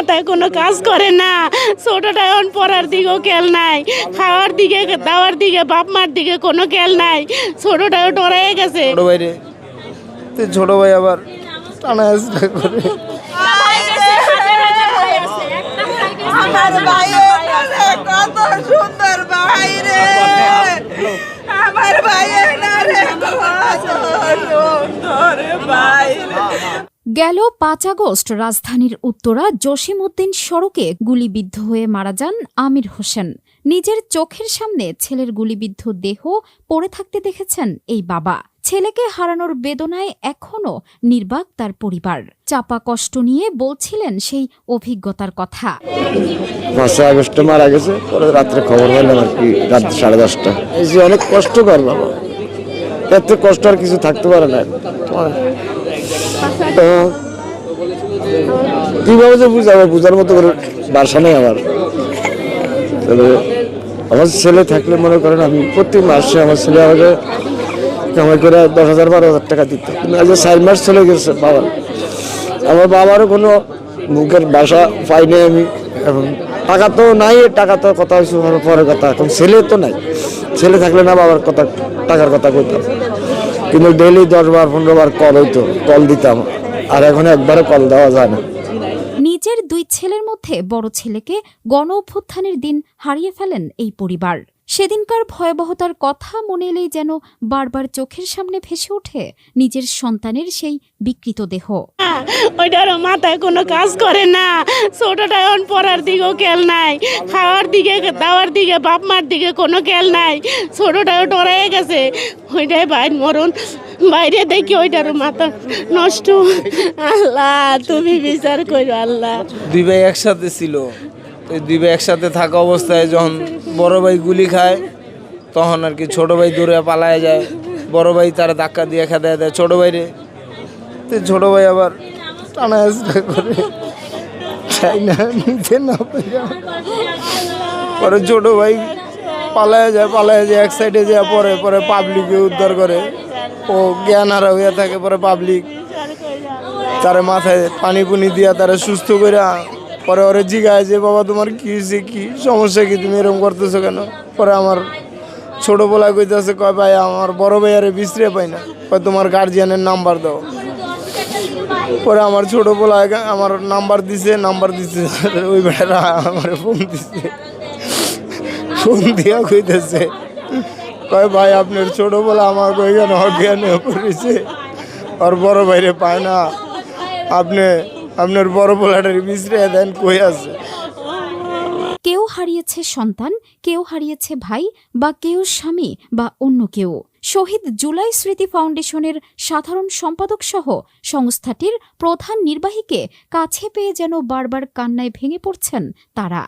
মাথায় কোনো কাজ করে না। ছোটটা এখন পড়ার দিকেও খেল নাই খাওয়ার দিকে দাওয়ার দিকে বাপ মার দিকে কোনো খেল নাই। ছোটটাও ডরাই গেছে। ছোট ভাই রে। ছোট ভাই আবার টানা করে। আমার কত সুন্দর ভাই রে আমার ভাইয়ের না রে কত সুন্দর ভাই রে। গেল পাঁচ আগস্ট রাজধানীর উত্তরা জসিমউদ্দিন সড়কে গুলিবিদ্ধ হয়ে মারা যান আমির হোসেন। নিজের চোখের সামনে ছেলের গুলিবিদ্ধ দেহ পড়ে থাকতে দেখেছেন এই বাবা। ছেলেকে হারানোর বেদনায় এখনও নির্বাক তার পরিবার। চাপা কষ্ট নিয়ে বলছিলেন সেই অভিজ্ঞতার কথা। মারা গেছে রাত্রে খবর অনেক কষ্ট কর বাবা এত কষ্ট আর কিছু থাকতে পারে না। তো কীভাবে যে বুঝাবো বুঝার মতো করে বাসা নেই আমার। আমার ছেলে থাকলে মনে করেন আমি প্রতি মাসে আমার ছেলে আমাকে কামাই করে দশ হাজার, বারো হাজার টাকা দিত। কিন্তু আজ চার মাস চলে গেছে বাবার, আমার বাবারও কোনো মুখের বাসা পাইনি আমি। এখন টাকা তো নাই, টাকা তো কথা হয়েছে পরের কথা। এখন ছেলে তো নাই। ছেলে থাকলে না বাবার কথা, টাকার কথা কইতাম। কিন্তু ডেলি দশ বার পনেরো বার কল হইতো কল দিতাম। আর এখন একবারও কল দেওয়া যায় না। নিজের দুই ছেলের মধ্যে বড় ছেলেকে গণ অভ্যুত্থানের দিন হারিয়ে ফেলেন এই পরিবার। সেদিনকার ভয়াবহতার কথা মনে এলেই যেন বারবার চোখের সামনে ভেসে ওঠে নিজের সন্তানের সেই বিকৃত দেহ। ওইটারও মাথায় কোনো কাজ করে না। ছোটটা এখন পড়ার দিকেও খেল নাই। খাওয়ার দিকে দাওয়ার দিকে বাপ মার দিকে কোনো খেল নাই। ছোটটাও ডরাই গেছে। ওইটাই বাইর মরণ। বাইরে দেখি ওইটারও মাথা নষ্ট। আল্লাহ তুমি বিচার করো আল্লাহ। দুই ভাই একসাথে ছিল। তো দুই ভাই একসাথে থাকা অবস্থায় যখন বড় ভাই গুলি খায়, তখন আর কি ছোট ভাই দূরে পালায় যায়। বড় ভাই তারা ধাক্কা দিয়ে খেতে দেয়, ছোট ভাই রে। তো ছোট ভাই আবার টানা করে না না। পরে ছোট ভাই পালায় যায় পালায় যায়, এক সাইডে যায়, পরে পরে পাবলিকে উদ্ধার করে। ও জ্ঞান হারা হইয়া থাকে, পরে পাবলিক তারে মাথায় পানি পুনি দিয়া তারা সুস্থ করে পরে ওরে জিগায় যে, বাবা, তোমার কি হয়েছে? কি সমস্যা কি? তুমি এরকম করতেছো কেন? পরে আমার ছোট বলা কইতেছে, কয় ভাই, আমার বড় ভাইয়ারে বিশ্রে পাই না। কয়, তোমার গার্জিয়ানের নাম্বার দাও। পরে আমার ছোট বলা আমার নাম্বার দিছে নাম্বার দিছে। ওই বেড়া আমার ফোন দিছে। ফোন দিয়া কইতেছে, কয় ভাই, আপনার ছোট বলা আমার ওইখানে অজ্ঞান পড়েছে। আর বড় ভাইরে পায় না। আপনি আপনার বড় পোলাটার বিশ্রে দেন কই আছে? কেউ হারিয়েছে সন্তান কেউ হারিয়েছে ভাই বা কেউ স্বামী বা অন্য কেউ। শহীদ জুলাই স্মৃতি ফাউন্ডেশনের সাধারণ সম্পাদক সহ সংস্থাটির প্রধান নির্বাহীকে কাছে পেয়ে যেন বারবার কান্নায় ভেঙে পড়ছেন তারা।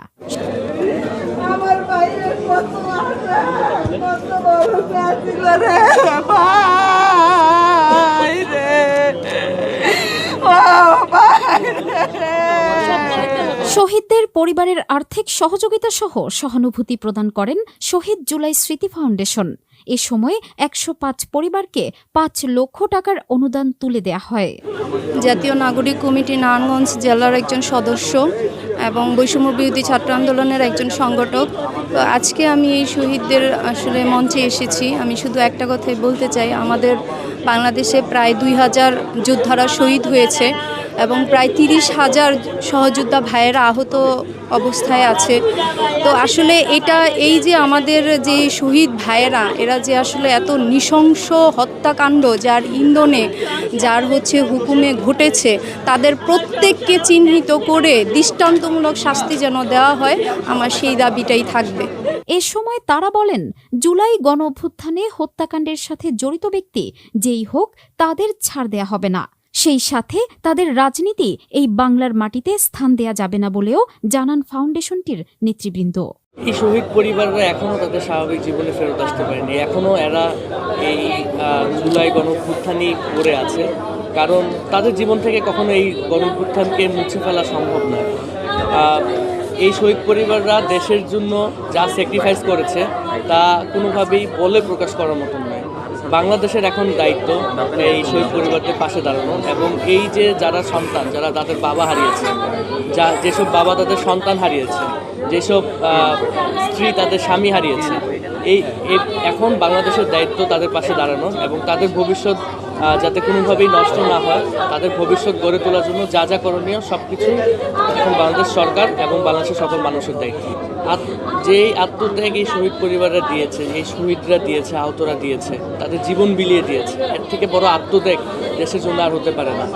আমার শহীদদের পরিবারের আর্থিক সহযোগিতা সহ সহানুভূতি প্রদান করেন শহীদ জুলাই স্মৃতি ফাউন্ডেশন। এ সময় একশো পাঁচ পরিবারকে পাঁচ লক্ষ টাকার অনুদান তুলে দেয়া হয়। জাতীয় নাগরিক কমিটি নারায়ণগঞ্জ জেলার একজন সদস্য এবং বৈষম্য বিরোধী ছাত্র আন্দোলনের একজন সংগঠক। তো আজকে আমি এই শহীদদের আসলে মঞ্চে এসেছি। আমি শুধু একটা কথাই বলতে চাই, আমাদের বাংলাদেশে প্রায় দুই হাজার যোদ্ধারা শহীদ হয়েছে এবং প্রায় তিরিশ হাজার সহযোদ্ধা ভাইয়েরা আহত অবস্থায় আছে। তো আসলে এটা, এই যে আমাদের যে শহীদ ভাইয়েরা, এরা যে আসলে এত নৃশংস হত্যাকাণ্ড যার ইন্ধনে, যার হচ্ছে হুকুমে ঘটেছে, তাদের প্রত্যেককে চিহ্নিত করে দৃষ্টান্তমূলক শাস্তি যেন দেওয়া হয়, আমার সেই দাবিটাই থাকবে। এ সময় তারা বলেন, জুলাই গণ অভ্যুত্থানে হত্যাকাণ্ডের সাথে জড়িত ব্যক্তি যেই হোক তাদের ছাড় দেয়া হবে না। সেই সাথে তাদের রাজনীতি এই বাংলার মাটিতে স্থান দেয়া যাবে না বলেও জানান ফাউন্ডেশনটির নেতৃবৃন্দ। এই শহীদ পরিবাররা এখনও তাদের স্বাভাবিক জীবনে ফেরত আসতে পারেনি। এখনও এরা এই জুলাই গণভ্যুত্থানই পড়ে আছে। কারণ তাদের জীবন থেকে কখনো এই গণভ্যুত্থানকে মুছে ফেলা সম্ভব নয়। এই শহীদ পরিবাররা দেশের জন্য যা স্যাক্রিফাইস করেছে, তা কোনোভাবেই বলে প্রকাশ করার মতন নয়। বাংলাদেশের এখন দায়িত্ব এই শহীদ পরিবারদের পাশে দাঁড়ানো এবং এই যে যারা সন্তান, যারা তাদের বাবা হারিয়েছে, যা যেসব বাবা তাদের সন্তান হারিয়েছে, যেসব স্ত্রী তাদের স্বামী হারিয়েছে, এই এখন বাংলাদেশের দায়িত্ব তাদের পাশে দাঁড়ানো এবং তাদের ভবিষ্যৎ যাতে কোনোভাবেই নষ্ট না হয়, তাদের ভবিষ্যৎ গড়ে তোলার জন্য যা যা করণীয় সব কিছু এখন বাংলাদেশ সরকার এবং বাংলাদেশের সকল মানুষের দায়িত্ব। যেই আত্মত্যাগ এই শহীদ পরিবাররা দিয়েছে, এই শহীদরা দিয়েছে, আহতরা দিয়েছে, তাদের জীবন বিলিয়ে দিয়েছে, এর থেকে বড় আত্মত্যাগ দেশের জন্য আর হতে পারে না।